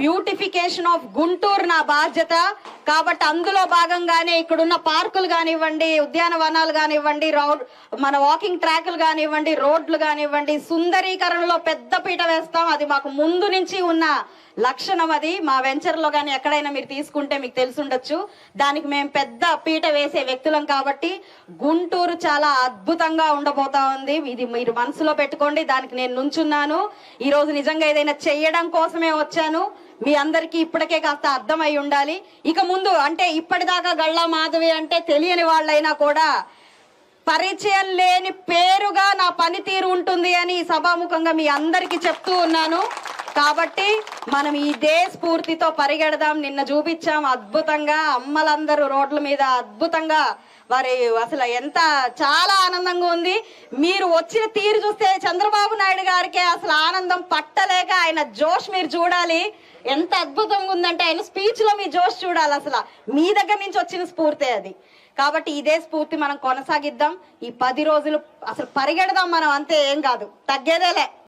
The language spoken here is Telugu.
బ్యూటిఫికేషన్ ఆఫ్ గుంటూరు నా బాధ్యత. కాబట్టి అందులో భాగంగానే ఇక్కడున్న పార్కులు కానివ్వండి ఉద్యానవనాలు కానివ్వండి రోడ్ మన వాకింగ్ ట్రాక్లు కానివ్వండి రోడ్లు కానివ్వండి సుందరీకరణలో పెద్ద పీట వేస్తాం. అది మాకు ముందు నుంచి ఉన్న లక్షణం అది. మా వెంచర్లో కానీ ఎక్కడైనా మీరు తీసుకుంటే మీకు తెలుసుండొచ్చు. దానికి మేము పెద్ద పీట వేసే వ్యక్తులం కాబట్టి గుంటూరు చాలా అద్భుతంగా ఉండబోతా ఉంది. ఇది మీరు మనసులో పెట్టుకోండి. దానికి నేను నుంచున్నాను. ఈరోజు నిజంగా ఏదైనా చెయ్యడం కోసమే వచ్చాను. మీ అందరికీ ఇప్పటికే కాస్త అర్థమై ఉండాలి. ఇక ముందు అంటే ఇప్పటిదాకా గళ్ళా మాధవి అంటే తెలియని వాళ్ళైనా కూడా పరిచయం లేని పేరుగా నా పనితీరు ఉంటుంది అని సభాముఖంగా మీ అందరికీ చెప్తూ ఉన్నాను. కాబట్టి మనం ఇదే స్ఫూర్తితో పరిగెడదాం. నిన్న చూపించాం అద్భుతంగా. అమ్మలందరూ రోడ్ల మీద అద్భుతంగా వారి అసలు ఎంత చాలా ఆనందంగా ఉంది. మీరు వచ్చిన తీరు చూస్తే చంద్రబాబు నాయుడు గారికి అసలు ఆనందం పట్టలేక ఆయన జోష్ మీరు చూడాలి. ఎంత అద్భుతంగా ఉందంటే ఆయన స్పీచ్లో మీ జోష్ చూడాలి అసలు. మీ దగ్గర నుంచి వచ్చిన స్ఫూర్తి అది. కాబట్టి ఇదే స్ఫూర్తి మనం కొనసాగిద్దాం. ఈ పది రోజులు అసలు పరిగెడదాం మనం అంతే ఏం కాదు. తగ్గేదేలే.